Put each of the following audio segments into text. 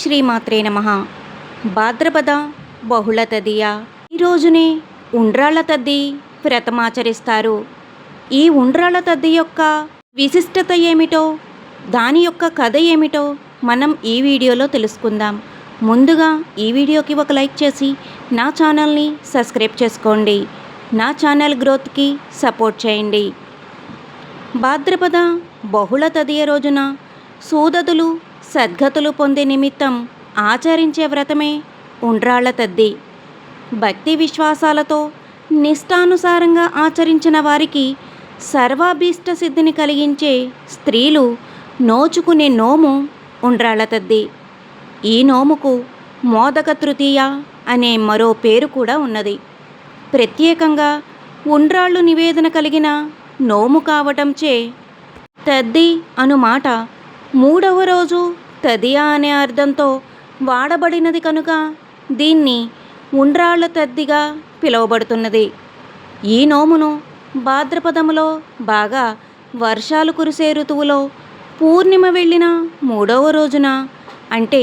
శ్రీమాత్రే నమ. భాద్రపద బహుళ తదియ ఈ రోజునే ఉండ్రాళ్ళ తద్ది వ్రతమాచరిస్తారు. ఈ ఉండ్రాళ్ళ తద్ది యొక్క విశిష్టత ఏమిటో దాని యొక్క కథ ఏమిటో మనం ఈ వీడియోలో తెలుసుకుందాం. ముందుగా ఈ వీడియోకి ఒక లైక్ చేసి నా ఛానల్ని సబ్స్క్రైబ్ చేసుకోండి. నా ఛానల్ గ్రోత్కి సపోర్ట్ చేయండి. భాద్రపద బహుళ తదియ రోజున సూదతులు సద్గతులు పొందే నిమిత్తం ఆచరించే వ్రతమే ఉండ్రాళ్ళ తద్ది. భక్తి విశ్వాసాలతో నిష్టానుసారంగా ఆచరించిన వారికి సర్వాభీష్ట సిద్ధిని కలిగించే స్త్రీలు నోచుకునే నోము ఉండ్రాళ్ళ తద్ది. ఈ నోముకు మోదక తృతీయ అనే మరో పేరు కూడా ఉన్నది. ప్రత్యేకంగా ఉండ్రాళ్ళు నివేదన కలిగిన నోము కావటంచే తద్ది అను మాట మూడవ రోజు తదియా అనే అర్థంతో వాడబడినది కనుక దీన్ని ఉండ్రాళ్ళ తద్దిగా పిలువబడుతున్నది. ఈ నోమును భాద్రపదములో బాగా వర్షాలు కురిసే ఋతువులో పూర్ణిమ వెళ్ళిన మూడవ రోజున అంటే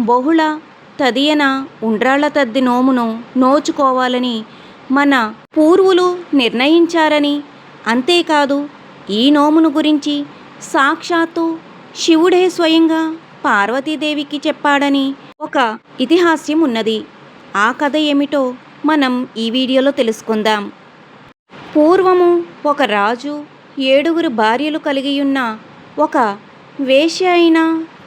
బహుళ తదియన ఉండ్రాళ్ళ తద్ది నోమును నోచుకోవాలని మన పూర్వులు నిర్ణయించారని అంతేకాదు ఈ నోమును గురించి సాక్షాత్తు శివుడే స్వయంగా పార్వతీదేవికి చెప్పాడని ఒక ఇతిహాస్యం ఉన్నది. ఆ కథ ఏమిటో మనం ఈ వీడియోలో తెలుసుకుందాం. పూర్వము ఒక రాజు ఏడుగురు భార్యలు కలిగి ఉన్న ఒక వేశ్య అయిన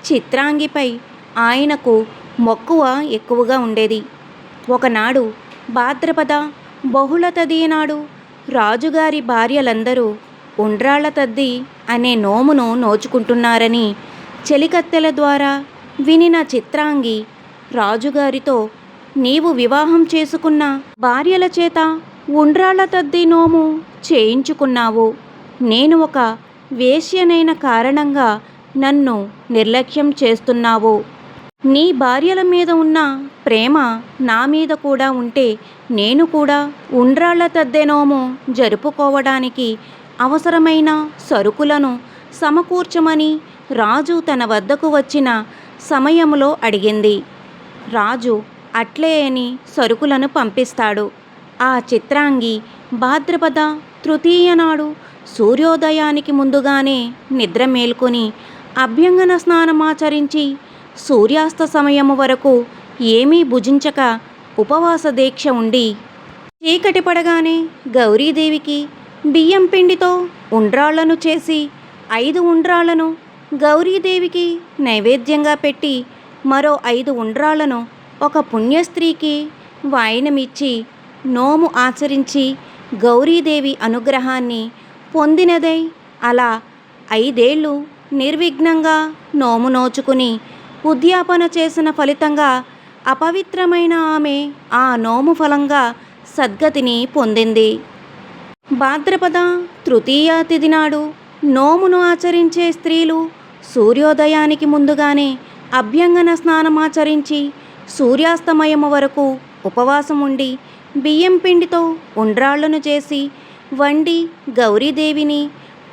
చిత్రాంగిపై ఆయనకు మక్కువ ఎక్కువగా ఉండేది. ఒకనాడు భాద్రపద బహుళ తదియనాడు రాజుగారి భార్యలందరూ ఉండ్రాళ్ళ తద్ది అనే నోమును నోచుకుంటున్నారని చెలికత్తెల ద్వారా వినిన చిత్రాంగి రాజుగారితో నీవు వివాహం చేసుకున్న భార్యల చేత ఉండ్రాళ్ళ తద్ది నోము చేయించుకున్నావు. నేను ఒక వేశ్యనైన కారణంగా నన్ను నిర్లక్ష్యం చేస్తున్నావు. నీ భార్యల మీద ఉన్న ప్రేమ నా మీద కూడా ఉంటే నేను కూడా ఉండ్రాళ్ళ తద్దెనోము జరుపుకోవడానికి అవసరమైన సరుకులను సమకూర్చమని రాజు తన వద్దకు వచ్చిన సమయంలో అడిగింది రాజు అట్లే అని సరుకులను పంపిస్తాడు. ఆ చిత్రాంగి భాద్రపద తృతీయ నాడు సూర్యోదయానికి ముందుగానే నిద్ర మేల్కొని అభ్యంగన స్నానమాచరించి సూర్యాస్త సమయము వరకు ఏమీ భుజించక ఉపవాస దీక్ష ఉండి చీకటి పడగానే గౌరీదేవికి బియ్యం పిండితో ఉండ్రాళ్ళను చేసి ఐదు ఉండ్రాళ్ళను గౌరీదేవికి నైవేద్యంగా పెట్టి మరో ఐదు ఉండ్రాలను ఒక పుణ్యస్త్రీకి వాయినమిచ్చి నోము ఆచరించి గౌరీదేవి అనుగ్రహాన్ని పొందినదై అలా ఐదేళ్ళు నిర్విఘ్నంగా నోము నోచుకుని ఉద్యాపన చేసిన ఫలితంగా అపవిత్రమైన ఆమె ఆ నోము ఫలంగా సద్గతిని పొందింది. భాద్రపద తృతీయ తిథి నాడు నోమును ఆచరించే స్త్రీలు సూర్యోదయానికి ముందుగానే అభ్యంగన స్నానమాచరించి సూర్యాస్తమయము వరకు ఉపవాసం ఉండి బియ్యం పిండితో ఉండ్రాళ్ళను చేసి వండి గౌరీదేవిని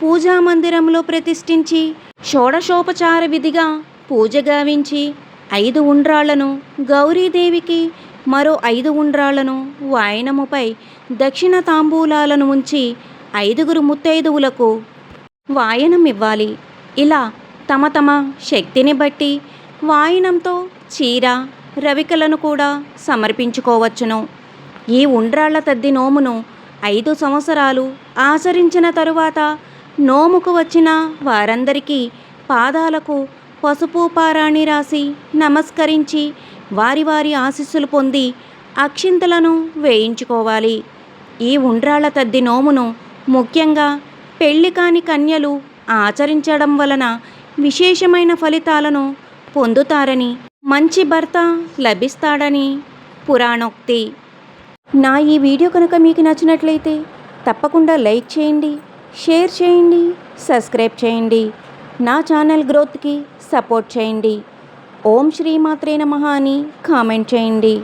పూజా మందిరంలో ప్రతిష్ఠించి షోడశోపచార విధిగా పూజ గావించి ఐదు ఉండ్రాళ్ళను గౌరీదేవికి మరో ఐదు ఉండ్రాళ్ళను వాయనముపై దక్షిణ తాంబూలాలను ఉంచి ఐదుగురు ముత్తైదువులకు వాయనం ఇవ్వాలి ఇలా తమ తమ శక్తిని బట్టి వాయినంతో చీర రవికలను కూడా సమర్పించుకోవచ్చును. ఈ ఉండ్రాళ్ళ తద్ది నోమును ఐదు సంవత్సరాలు ఆచరించిన తరువాత నోముకు వచ్చిన వారందరికీ పాదాలకు పసుపు పారాణి రాసి నమస్కరించి వారి వారి ఆశీస్సులు పొంది అక్షింతలను వేయించుకోవాలి. ఈ ఉండ్రాళ్ళ తద్ది నోమును ముఖ్యంగా పెళ్ళి కాని కన్యలు ఆచరించడం వలన విశేషమైన ఫలితాలను పొందుతారని మంచి భర్త లభిస్తాడని పురాణోక్తి. నా ఈ వీడియో కనుక మీకు నచ్చినట్లయితే తప్పకుండా లైక్ చేయండి షేర్ చేయండి సబ్స్క్రైబ్ చేయండి. నా ఛానల్ గ్రోత్కి సపోర్ట్ చేయండి. ఓం శ్రీమాత్రే నమ అని కామెంట్ చేయండి.